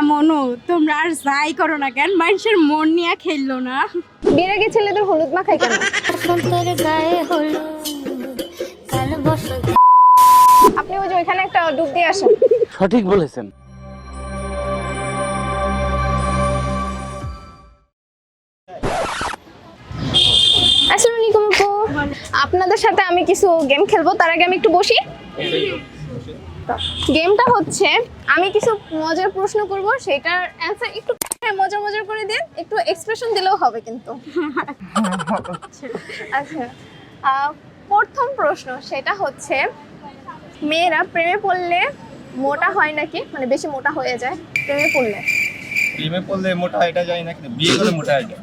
হ্যাঁ মনু তোমরা আর যাই করো না কেন মানুষের মন নিয়ে খেললো না। বিয়ের আগে ছেলেদের হলুদ মাখায় কেন? আপনি ওই যে ওইখানে একটা ডুব দিয়ে আসেন। সঠিক বলেছেন। আসসালামু আলাইকুম আপনাদের সাথে আমি কিছু গেম খেলব তার আগে আমি একটু বসি। গেমটা হচ্ছে, আমি কিছু মজার প্রশ্ন করব, সেটার অ্যান্সার একটু মজার মজার করে দিন একটু এক্সপ্রেশন দিলেও হবে কিন্তু। আচ্ছা প্রথম প্রশ্ন সেটা হচ্ছে, মেয়েরা প্রেমে পড়লে মোটা হয় নাকি? মানে বেশি মোটা হয়ে যায় প্রেমে পড়লে। প্রেমে পড়লে মোটা এটা যায় না? কিন্তু বিয়ে করে মোটা হয়ে যায়।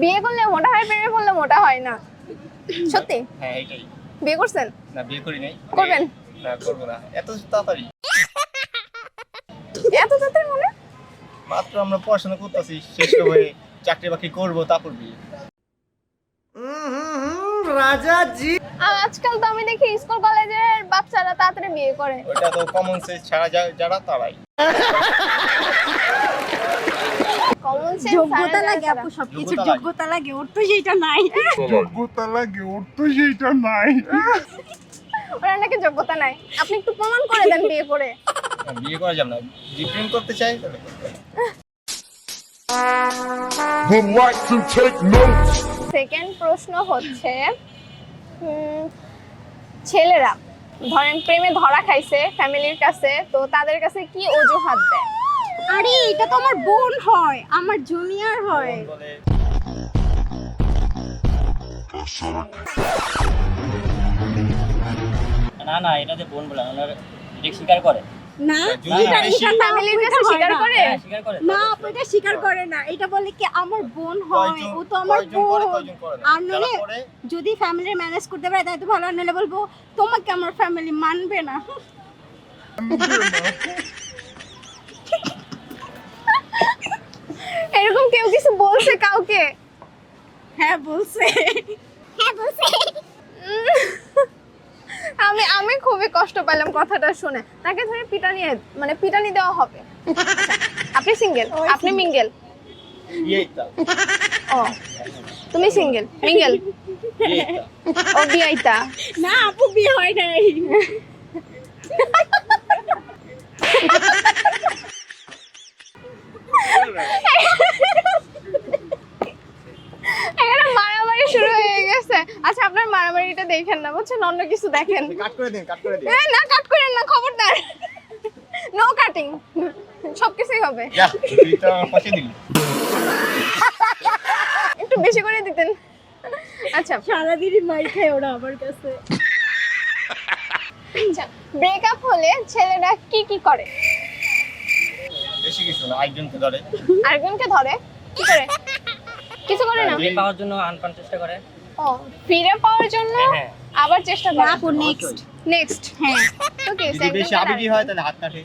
বিয়ে করলে মোটা হয় প্রেমে পড়লে মোটা হয় না। সত্যি? হ্যাঁ এটাই বিয়ে করছেন? না বিয়ে করি নাই। করবেন? না করব না। এত তাড়াতাড়ি? এত তাড়াতাড়ি মনে? মাত্র আমরা পড়াশোনা করতেছি শেষ হয়ে চাকরি বাকরি করব তারপর বিয়ে। আর আজকাল তো আমি দেখি স্কুল কলেজের বাচ্চারা তাড়াতাড়ি বিয়ে করে। ওইটা তো কমন সেন্স ছাড়া যারা তারাই। কমন যোগ্যতা লাগে আপু সবকিছু যোগ্যতা লাগে। ওর তো সেইটা নাই। যোগ্যতা লাগে ওর তো সেইটা নাই। ওরা নাকি যোগ্যতা নাই। আপনি একটু প্রমাণ করে দেন বিয়ে করে। বিয়ে করা যাবে না। যদি প্রেম করতে চাই. সেকেন্ড প্রশ্ন হচ্ছে ছেলেরা ধরেন প্রেমে ধরা খাইছে ফ্যামিলির কাছে তো তাদের কাছে কি অজুহাত দেয়? আরে এটা তো আমার বোন হয় আমার জুনিয়র হয়। না না এটাতে বোন বলে ওনারা এটা স্বীকার করে। না যদি এটা ফ্যামিলির কাছে স্বীকার করে। হ্যাঁ স্বীকার করে? না এটা স্বীকার করে না। এটা বলে কি আমার বোন হয়? ও তো আমার বোন। আর করে, যদি ফ্যামিলি ম্যানেজ করতে পারে তাই তো ভালো। আর নইলে বলব তোমাকে আমার ফ্যামিলি মানবে না। এরকম কেউ কিছু বলছে কাউকে? হ্যাঁ বলছে। হ্যাঁ বলছে। আমি আমি খুবই কষ্ট পেলাম কথাটা শুনে। তাকে ধরে পিটানি মানে পিটানি দেওয়া হবে। আপনি সিঙ্গেল আপনি মিঙ্গেল ও তুমি সিঙ্গেল মিঙ্গেল। ও বিয়াইতা না আপু বিয়ে হয় নাই। এখানে মারামারি শুরু হয়ে গেছে। আচ্ছা আপনার মারামারিটা দেখেন না বুঝছেন? অন্য কিছু দেখেন। কাট করে দিন কাট করে দিন। না কাট করেন না খবরদার। নো কাটিং সবকিছুই হবে। একটু বেশি করে দিতেন। আচ্ছা। সারাদিনই মাই খায় ওরা আমার কাছে। আচ্ছা ব্রেকআপ হলে ছেলেরা কি কি করে? বেশি কিছু না একজনকে ধরে। আরেকজনকে ধরে? কি করে? কিছু করে না? পাওয়ার জন্য আনপান চেষ্টা করে। ও ফিরে পাওয়ার জন্য হ্যাঁ। আবার চেষ্টা করে? আপু নেক্সট নেক্সট হ্যাঁ। তো কি যদি বেশি আবেগী হয় তাহলে হাত কাটে।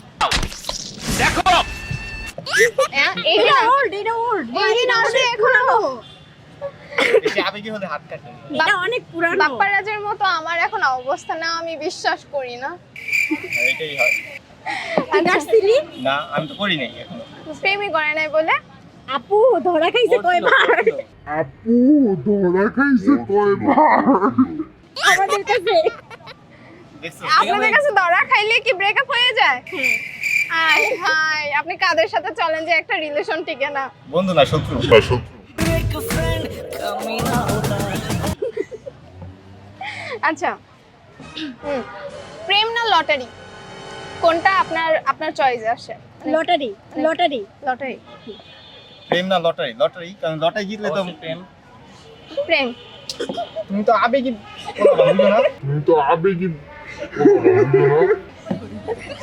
এইটা এটা ওল্ড এটা ওল্ড এই না এখন। বেশি আবেগী হলে হাত কাটে। এটা অনেক পুরানো। বাপ্পা মতো আমার এখন অবস্থা না আমি বিশ্বাস করি না। হ্যাঁ, এটাই হয়। তুই না আমি তো করি নাই এখনও। প্রেমই করে নাই বলে? আপু ধরা খাইছে কয়বার? আপু ধরা খাইছে কয়বার? আমাদের কাছে। আপনাদের কাছে ধরা খাইলে কি ব্রেকআপ হয়ে যায়? হাই হাই আপনি কাদের সাথে চলেন যে একটা রিলেশন টিকে না? বন্ধু না শত্রু। আচ্ছা। হুম। প্রেম না লটারি? কোনটা আপনার আপনার চয়েসে আসে? লটারি লটারি লটারি প্রেম না লটারি? লটারি? কারণ লটারি জিতলে তো প্রেম। প্রেম। তুমি তো আবেগী কোনো বুঝো না। তুমি তো আবেগী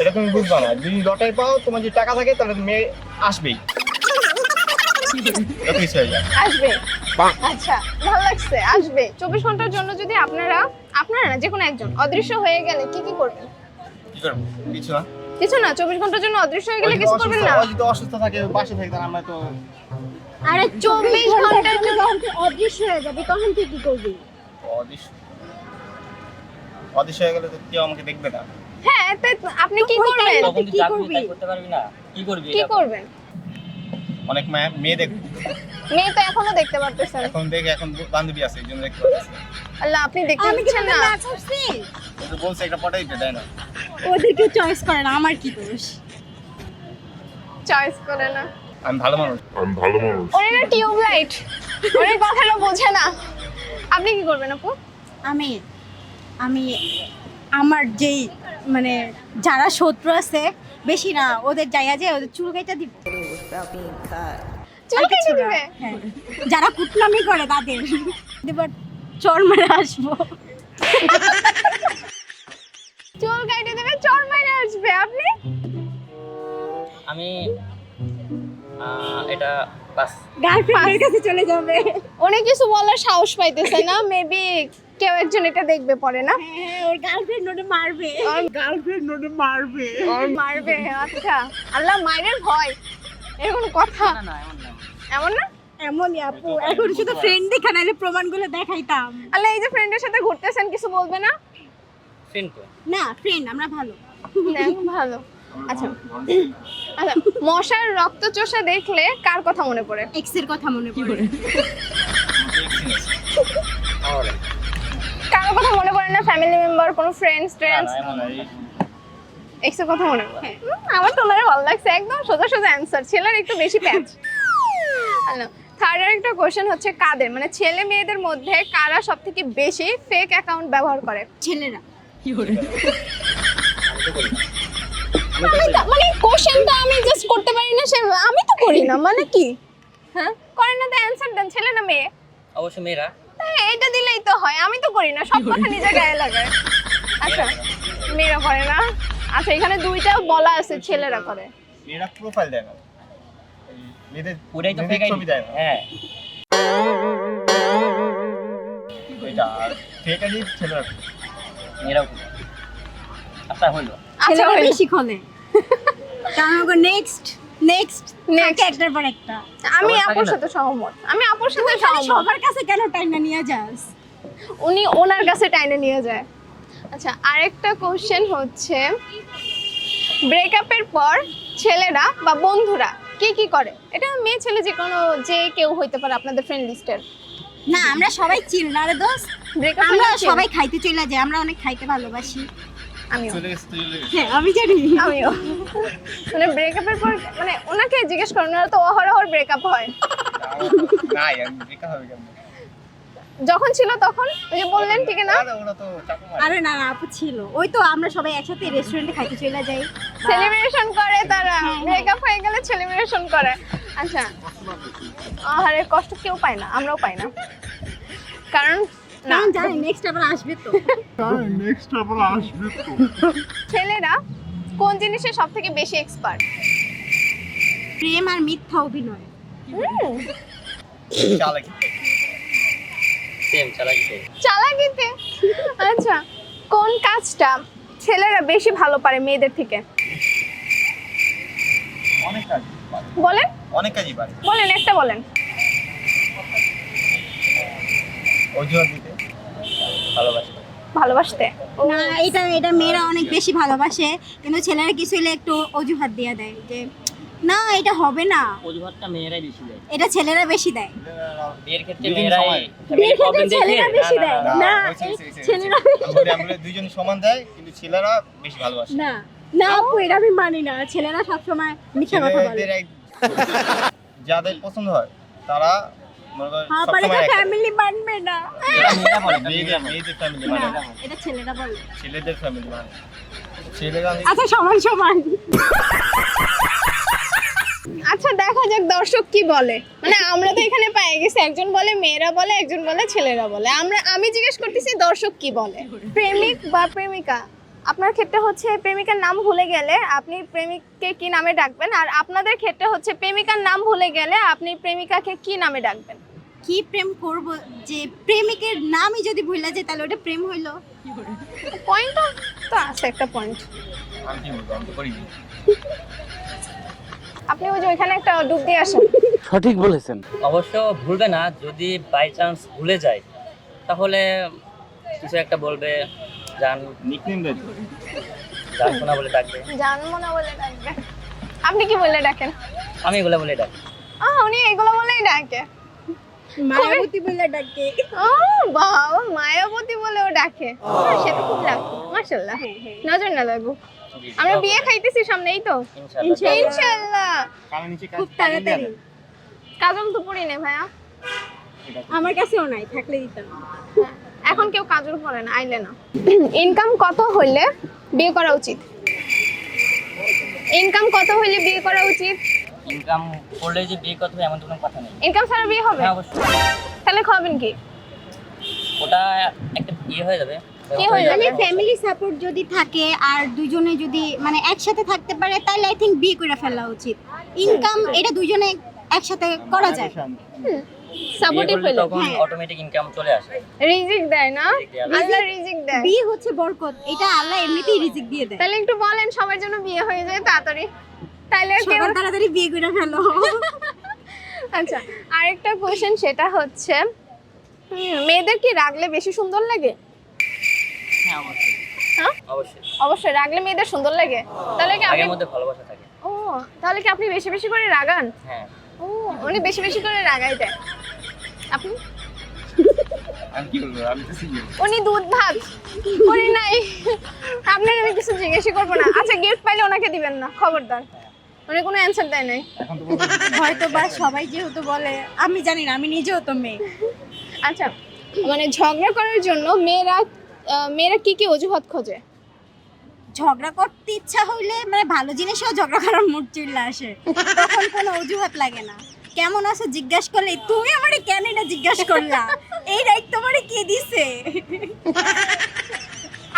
এটা তুমি বুঝবা না। যদি লটারি পাও তোমার যদি টাকা থাকে তাহলে মেয়ে আসবেই। আসবে আচ্ছা ভালো লাগছে। আসবে চব্বিশ ঘণ্টার জন্য যদি আপনারা আপনারা না যে কোনো একজন অদৃশ্য হয়ে গেলে কি কি করবেন? কি করব কিছু না। কিছু না চব্বিশ ঘণ্টার জন্য অদৃশ্য হয়ে গেলে কিছু করবেন না? যদি অসুস্থ থাকে বাসে থাকে তাহলে আমরা তো আরে চব্বিশ ঘণ্টার জন্য অদৃশ্য হয়ে যাবে তখন তুই কি করবি? অদৃশ্য। অদৃশ্য হয়ে গেলে তো কেউ আমাকে দেখবে না। হ্যাঁ তাই আপনি কি করবেন? কি করবি? করতে পারবি না। কি করবি কি করবেন? অনেক মেয়ে মেয়ে দেখবে। মেয়ে তো এখনও দেখতে পারতেছেন। এখন দেখে এখন বান্ধবী আছে এই জন্য দেখতে পাচ্ছি আল্লাহ আপনি দেখতে পাচ্ছেন না? তো বলছে একটা পটাই দিতে দেয় না? ওদেরকে চয়েস করে না আমার কি দোষ? চয়েস করে না। আমি ভালো মানুষ। আমি ভালো মানুষ। ওরে না টিউব লাইট ওরে কথাটা বোঝে না। আপনি কি করবেন আপু? আমি আমি আমার যেই মানে যারা শত্রু আছে বেশি না ওদের জায়গা যে ওদের চুল কেটে দিব। চুল কেটে দিবে? হ্যাঁ। যারা কুটনামি করে তাদের। এবার চর মেরে আসব। চুল কেটে দেবে চর মাইরে আসবে। আপনি? আমি এটা বাস। গার্লফ্রেন্ডের কাছে চলে যাবে। অনেক কিছু বলার সাহস পাইতেছে না মেবি কেউ একজন এটা দেখবে পরে না? হ্যাঁ ওর গার্লফ্রেন্ড ওটা মারবে। গার্লফ্রেন্ড ওটা মারবে। মারবে আচ্ছা। আল্লাহ মায়ের ভয়। এর কোনো কথা। না না। এমন না? এমনই আপু। এখন শুধু ফ্রেন্ড দেখা নাইলে প্রমাণগুলো দেখাইতাম। আল্লাহ এই যে ফ্রেন্ডের সাথে ঘুরতেছেন কিছু বলবে না? ফ্রেন্ড তো। না ফ্রেন্ড আমরা ভালো। দেখ, ভালো। আচ্ছা। আচ্ছা মশার রক্ত চোষা দেখলে কার কথা মনে পড়ে? এক্সের কথা মনে পড়ে। কারও? কথা মনে পড়ে না? ফ্যামিলি মেম্বার কোনো ফ্রেন্ডস ফ্রেন্ডস এক্সের কথা মনে পড়ে? আমার তো ওনারে ভালো লাগছে একদম সোজা সোজা অ্যান্সার ছেলের একটু বেশি প্যাচ থার্ড আর একটা কোশ্চেন হচ্ছে কাদের? মানে ছেলে মেয়েদের মধ্যে কারা সব থেকে বেশি ফেক অ্যাকাউন্ট ব্যবহার করে? ছেলেরা। তো- মানে কোশ্চেনটা আমি জাস্ট করতে পারি না সে আমি তো করি না মানে কি? হ্যাঁ? করেন না তো অ্যান্সার দেন ছেলে না মেয়ে? অবশ্যই মেয়েরা। হ্যাঁ, এটা দিলেই তো হয় আমি তো করি না সব কথা নিজে গায়ে লাগায় আচ্ছা মেয়েরা করে না? আচ্ছা এখানে দুইটা বলা আছে ছেলেরা করে। মেয়েরা প্রোফাইল দেয় পুরাই তো ফেক ছবি দেয় হ্যাঁ। এটা ফেক আইডি ছেলেরা মেয়েরাও আচ্ছা হলো। আচ্ছা বেশি খোলে কারণ নেক্সট নেক্সট নেক্সট একটার পর একটা। আমি আপুর সাথে সহমত। আমি আপুর সাথে তুই সহমত। সবার কাছে কেন টাইম নিয়ে যাস? উনি ওনার কাছে টাইনে নিয়ে যায়। আচ্ছা আরেকটা কোশ্চেন হচ্ছে ব্রেকআপের পর ছেলেরা বা বন্ধুরা কি কি করে? এটা মেয়ে ছেলে যে কোনো যে কেউ হইতে পারে আপনাদের ফ্রেন্ড লিস্টের না আমরা সবাই চিল না রে দোস্ত? ব্রেকআপ আমরা সবাই খাইতে চলে যাই আমরা অনেক খাইতে ভালোবাসি। আমিও। চলে গেছে চলে গেছে। হ্যাঁ আমি জানি। আমিও। মানে ব্রেকআপের পর মানে ওনাকে জিজ্ঞেস করেন ওনারা তো অহরহর ব্রেকআপ হয়। না আমি দেখা হবে কেমন? যখন ছিল তখন ওই যে বললেন ঠিক না? আরে না না আপু ছিল। ওই তো আমরা সবাই একসাথে রেস্টুরেন্টে খাইতে চলে যাই। সেলিব্রেশন করে তারা। ব্রেকআপ হয়ে। গেলে সেলিব্রেশন করে। আচ্ছা। আরে কষ্ট কেউ পায় না আমরাও পাই না। কারণ না। জানি নেক্সট আবার আসবে তো। নেক্সট আবার আসবে তো। ছেলেরা কোন জিনিসে সব থেকে বেশি এক্সপার্ট প্রেম আর মিথ্যা অভিনয়। চালাকি। সেম চালাকি সেম চালাকিতে আচ্ছা কোন কাজটা ছেলেরা বেশি ভালো পারে মেয়েদের থেকে? অনেক কাজ বলেন। অনেক কাজই পারে। বলেন একটা বলেন। অজুহাত দিতে ভালোবাসি ভালোবাসতে? না এটা এটা মেয়েরা অনেক বেশি ভালোবাসে কিন্তু ছেলেরা কিছু হলে একটু অজুহাত দিয়ে দেয় যে না এটা হবে না। অজুহাতটা মেয়েরাই বেশি দেয়। এটা ছেলেরা বেশি দেয়। বিয়ের ক্ষেত্রে মেয়েরাই বিয়ের ক্ষেত্রে ছেলেরা বেশি না, দেয়। না, ছেলেরা। আমরা দুইজন সমান দেয় কিন্তু ছেলেরা বেশি ভালোবাসে। না না আপু এটা আমি মানি না। ছেলেরা সবসময় মিথ্যা কথা বলে। যাদের পছন্দ হয় তারা ফ্যামিলি মানবে না। মানে এটা ছেলেরা বলে। ছেলেদের ফ্যামিলি মানে। ছেলেরা আচ্ছা সমান সমান। আচ্ছা দেখা যাক দর্শক কি বলে। মানে আমরা তো এখানে পেয়ে গেছি একজন বলে মেয়েরা বলে একজন বলে ছেলেরা বলে। আমরা আমি জিজ্ঞেস করতেছি দর্শক কি বলে। প্রেমিক বা প্রেমিকা? আপনার ক্ষেত্রে হচ্ছে প্রেমিকার নাম ভুলে গেলে আপনি প্রেমিককে কি নামে ডাকবেন? আর আপনাদের ক্ষেত্রে হচ্ছে প্রেমিকার নাম ভুলে গেলে আপনি প্রেমিকাকে কি নামে ডাকবেন? কি প্রেম করব যে প্রেমিকের নামই যদি ভুলে যায় তাহলে ওটা প্রেম হইল। পয়েন্ট তো আছে একটা পয়েন্ট আপনি ওই যে ওইখানে একটা ডুব দিয়ে আসেন। অবশ্য ভুলবে না যদি বাই চান্স ভুলে যায় তাহলে কিছু একটা বলবে জান নিকনেম দেয় জান শোনা বলে ডাকবে। জানব না বলে ডাকবে। আপনি কি বলে ডাকেন? আমি এগুলো বলে ডাকি। আহ উনি এগুলো বলেই ডাকে। মায়াবতী বলে ডাকে। ও বাবা মায়াবতী বলেও ডাকে। হ্যাঁ, সেটা খুব লাগবে মাশাল্লাহ নজর না লাগু। আমরা বিয়ে খাইতেছি সামনেই তো। ইনশাআল্লাহ। খুব তাড়াতাড়ি। কাজল তো পড়ি নে ভাইয়া। আমার কাছেও নাই থাকলে দিতাম। হ্যাঁ, এখন কেউ কাজল পরে না আইলে না। ইনকাম কত হইলে বিয়ে করা উচিত? ইনকাম কত হইলে বিয়ে করা উচিত? ইনকাম করলে যে বিয়ে করতে হবে এমন তো কোনো কথা নেই। ইনকাম ছাড়া বিয়ে হবে? হ্যাঁ অবশ্যই। তাহলে খাবেন কি? ওটা একটা ইয়ে হয়ে যাবে। কি হয়ে মানে ফ্যামিলি সাপোর্ট যদি থাকে আর দুজনে যদি মানে একসাথে থাকতে পারে তাহলে আই থিঙ্ক বিয়ে করে ফেলা উচিত। ইনকাম এটা দুজনে একসাথে করা যায়। বিয়ে সাপোর্টিভ তখন অটোমেটিক ইনকাম চলে আসে। রিজিক দেয় না? আল্লাহ রিজিক দেয়। বিয়ে হচ্ছে বরকত। এটা আল্লাহ এমনিতেই রিজিক দিয়ে দেয়। তাহলে একটু বলেন সবার জন্য বিয়ে হয়ে যায় তাড়াতাড়ি। তাহলে কেউ সবার তাড়াতাড়ি বিয়ে করে ফেলো। আচ্ছা আরেকটা কোশ্চেন সেটা হচ্ছে মেয়েদের কি রাগলে বেশি সুন্দর লাগে? হ্যাঁ অবশ্যই। হ্যাঁ? অবশ্যই। রাগলে মেয়েদের সুন্দর লাগে? তাহলে কি আপনি মধ্যে ভালোবাসা থাকে। ও তাহলে কি আপনি বেশি বেশি করে রাগান? হ্যাঁ। ও উনি বেশি বেশি করে রাগাই দেয়। আপনি? আমি কি বলব আমি তো single। উনি দুধ ভাত করি নাই। আপনার আমি কিছু জিজ্ঞেসই করব না। আচ্ছা গিফট পাইলে ওনাকে দিবেন না খবরদার। উনি কোনো অ্যান্সার দেয় নাই। এখন তো বলব হয়তো বা সবাই যেহেতু বলে আমি জানি না আমি নিজেও তো মেয়ে। আচ্ছা মানে ঝগড়া করার জন্য মেয়েরা মেয়েরা কি কি অজুহাত খোঁজে? ঝগড়া করতে ইচ্ছা হইলে মানে ভালো জিনিসেও ঝগড়া করার মুড চলে আসে। তখন কোনো অজুহাত লাগে না। কেমন আছো জিজ্ঞাসা করলে তুমি আমারে কেন এটা জিজ্ঞাসা করলা? এই রাইট তোমারে কে দিছে?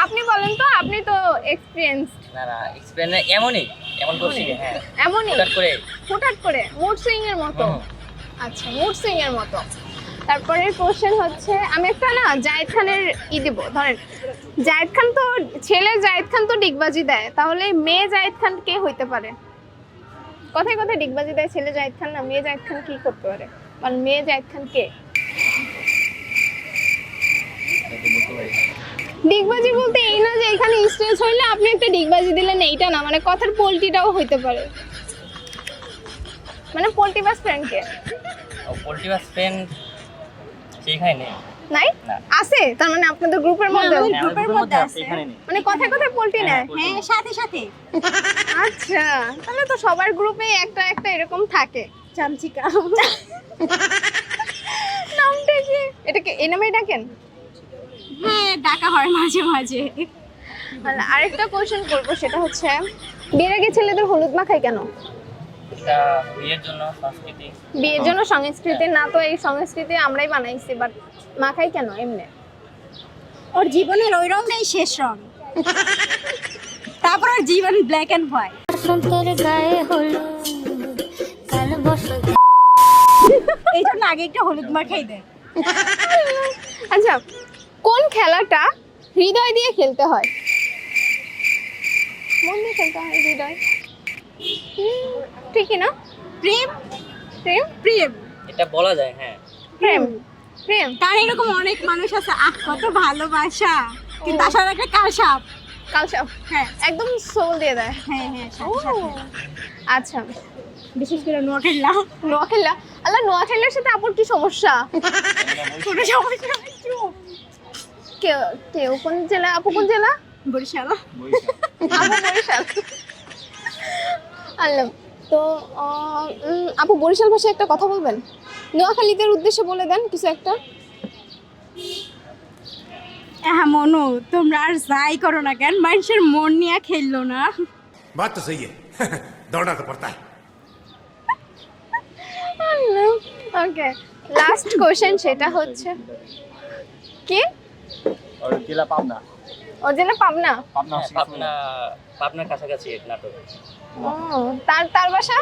আপনি বলেন তো আপনি তো এক্সপিরিয়েন্স না না এক্সপিরিয়েন্স এমনই। এমন করছি হ্যাঁ। এমনই? হঠাৎ করে। হুটহাট করে? মুড সুইং এর মতো? আচ্ছা মুড সুইং এর মতো। তারপরে কোশ্চেন হচ্ছে আমি একটা না জায়েদ খানের ই দিব। ধরেন জায়েদ খান তো ছেলে জায়েদ খান তো ডিগবাজি দেয়। তাহলে মেয়ে জায়েদ খান কে হইতে পারে? কথায় কথায় ডিগবাজি দেয় ছেলে জায়েদ খান না? মেয়ে জায়েদ খান কি করতে পারে? মানে মেয়ে জায়েদ খান কে? ডিগবাজি না স্টেজ হইলে আপনি একটা ডিগবাজি দিলেন এইটা না মানে কথার পোল্টিটাও হইতে পারে। মানে পোল্টি বাস ফ্রেন্ড কে? পোল্ট্রি বা স্পেন সেইখানে নেই? নাই? না। আছে? তার মানে আপনাদের গ্রুপের মধ্যে? হ্যাঁ, গ্রুপের মধ্যে আছে। মানে কথায় কথায় পোল্টি হ্যাঁ, নেয়। হ্যাঁ সাথে সাথে। আচ্ছা তাহলে তো সবার গ্রুপে একটা একটা এরকম থাকে। চামচিকা। নামটা কি? এটাকে এই নামেই ডাকেন হ্যাঁ ডাকা হয় মাঝে মাঝে। আরেকটা কোশ্চেন করব সেটা হচ্ছে বিয়ের আগে ছেলেদের হলুদ মাখায় কেন? বিয়ের জন্য সংস্কৃতি। বিয়ের জন্য সংস্কৃতি না তো এই সংস্কৃতি আমরাই বানাইছি বাট মাখাই কেন এমনি? ওর জীবনের ওই রংটাই শেষ রং। তারপর ওর জীবন ব্ল্যাক অ্যান্ড হোয়াইট বসন্তের গায়ে হলুদ কাল বসন্ত এই জন্য আগে একটা হলুদ মাখাই দেয় আচ্ছা কোন খেলাটা হৃদয় দিয়ে খেলতে হয়? দিয়ে হৃদয়। ঠিকই না? প্রেম। প্রেম? প্রেম। এটা বলা যায় হ্যাঁ। প্রেম। প্রেম। তার এরকম অনেক মানুষ আছে আহ কত ভালোবাসা। কিন্তু আসলে একটা কালসাপ কালসাপ হ্যাঁ। একদম সোল দিয়ে দেয়। হ্যাঁ হ্যাঁ। আচ্ছা। বিশেষ করে নোয়াখাইলা নোয়াখালীলা? আল্লাহ নোয়াখালীর সাথে আপুর কি সমস্যা? কোনো সমস্যা কেউ কেউ কোন জেলা? আপু কোন জেলা? বরিশাল। বরিশাল। আনলাম তো আপু বরিশাল ভাষায় একটা কথা বলবেন? নোয়াখালীদের উদ্দেশ্যে বলে দেন কিছু একটা। হ্যাঁ, হ্যাঁ মনু তোমরা আর যাই করো না কেন মানুষের মন নিয়ে খেললো না। বাত তো সহি দৌড়া তো পড়তা ওকে লাস্ট কোশ্চেন সেটা হচ্ছে কি? আর কিলা পাবনা ও জেলা পাবনা? পাবনা হ্যাঁ, পাবনা পাবনার কাছাকাছি নাটক। ও তার তার বাসা?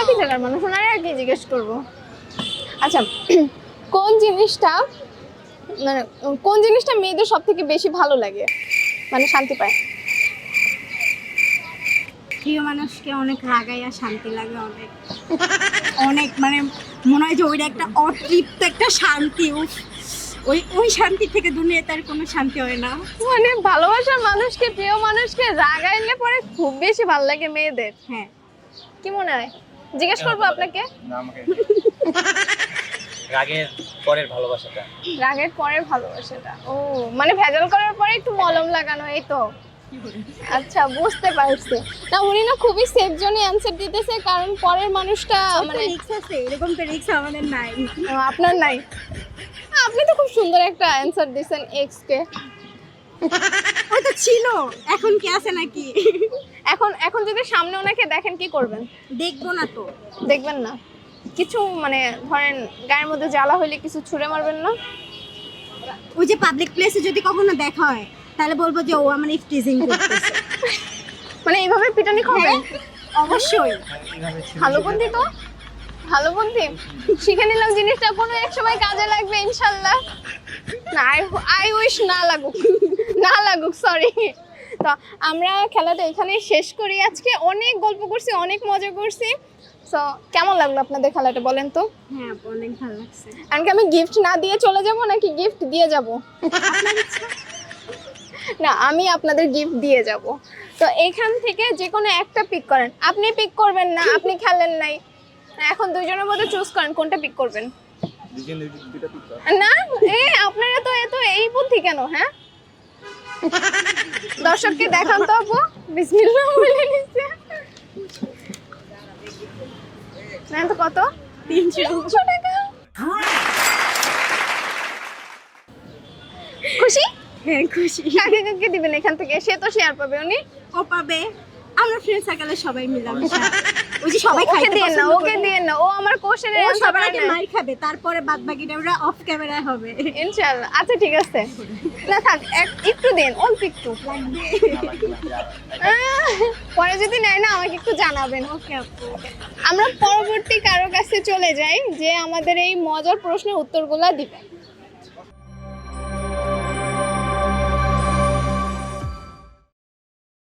একই জায়গার মানুষ ওনারে আর কি জিজ্ঞেস করব? আচ্ছা কোন জিনিসটা মানে কোন জিনিসটা মেয়েদের সব থেকে বেশি ভালো লাগে? মানে শান্তি পায়। প্রিয় মানুষকে অনেক রাগাইয়া শান্তি লাগে অনেক। অনেক মানে মনে হয় যে ওইটা একটা অতৃপ্ত একটা শান্তি উফ। ওই ওই শান্তি থেকে দুনিয়াতে আর কোনো শান্তি হয় না। মানে ভালোবাসার মানুষকে প্রিয় মানুষকে রাগাইলে পরে খুব বেশি ভালো লাগে মেয়েদের। হ্যাঁ। কি মনে হয়? জিজ্ঞেস করব আপনাকে? না আমাকে রাগের পরের ভালোবাসাটা। রাগের পরের ভালোবাসাটা। ও মানে ভেজাল করার পরে একটু মলম লাগানো এই তো। আচ্ছা বুঝতে পারছি। না উনি না খুবই সেফ জোনে অ্যান্সার দিতেছে কারণ পরের মানুষটা মানে মানে রিক্স আছে এরকম তো রিক্স আমাদের নাই। আপনার নাই? আপনি তো খুব সুন্দর একটা অ্যান্সার দিয়েছেন এক্স কে। তো ছিল। এখন কি আছে নাকি? এখন এখন যদি সামনে ওনাকে দেখেন কি করবেন? দেখব না তো। দেখবেন না। কিছু মানে ধরেন গায়ের মধ্যে জ্বালা হইলে কিছু ছুঁড়ে মারবেন না? ওই যে পাবলিক প্লেসে যদি কখনো দেখা হয় তাহলে বলব যে ও আমার ইফটিজিং করতেছে। মানে এইভাবে পিটানি খাবেন অবশ্যই। এইভাবে ছিল ভালো বুদ্ধি তো। ভালো বুদ্ধি শিখে নিলাম জিনিসটা কোনো এক সময় কাজে লাগবে ইনশাল্লাহ। না আই উইশ না লাগুক না লাগুক সরি তো আমরা খেলাটা এখানেই শেষ করি আজকে। অনেক গল্প করছি অনেক মজা করছি। সো কেমন লাগল আপনাদের খেলাটা বলেন তো? হ্যাঁ অনেক ভালো লাগছে। এমনকি আমি গিফট না দিয়ে চলে যাব নাকি গিফট দিয়ে যাব? না আমি আপনাদের গিফট দিয়ে যাব। তো এখান থেকে যে কোনো একটা পিক করেন। আপনি পিক করবেন না আপনি খেলেন নাই। এখন দুইজনের মধ্যে চুজ করেন কোনটা পিক করবেন। না এই আপনারা তো এত এই বুদ্ধি কেন হ্যাঁ? দর্শককে দেখান তো আপু বিসমিল্লাহ বলে নিচ্ছে না তো কত? তিনশো টাকা। খুশি? হ্যাঁ খুশি। কাকে কাকে দিবেন এখান থেকে? সে তো শেয়ার পাবে উনি? ও পাবে। আমরা ফ্রেন্ড সার্কেলে সবাই মিলামিশা ওই যে সবাই খাইতে দিয়ে না ওকে। দিয়ে না ও আমার কোশ্চেনের অ্যানসার পারে না মার খাবে তারপরে বাদ বাকিটা ওরা অফ ক্যামেরায় হবে। ইনশাআল্লাহ। আচ্ছা ঠিক আছে। না থাক এক- একটু দেন অল্প একটু। পরে যদি নেয় না আমাকে একটু জানাবেন। ওকে আপু আমরা পরবর্তী কারও কাছে চলে যাই যে আমাদের এই মজার প্রশ্নের উত্তরগুলো দিবে।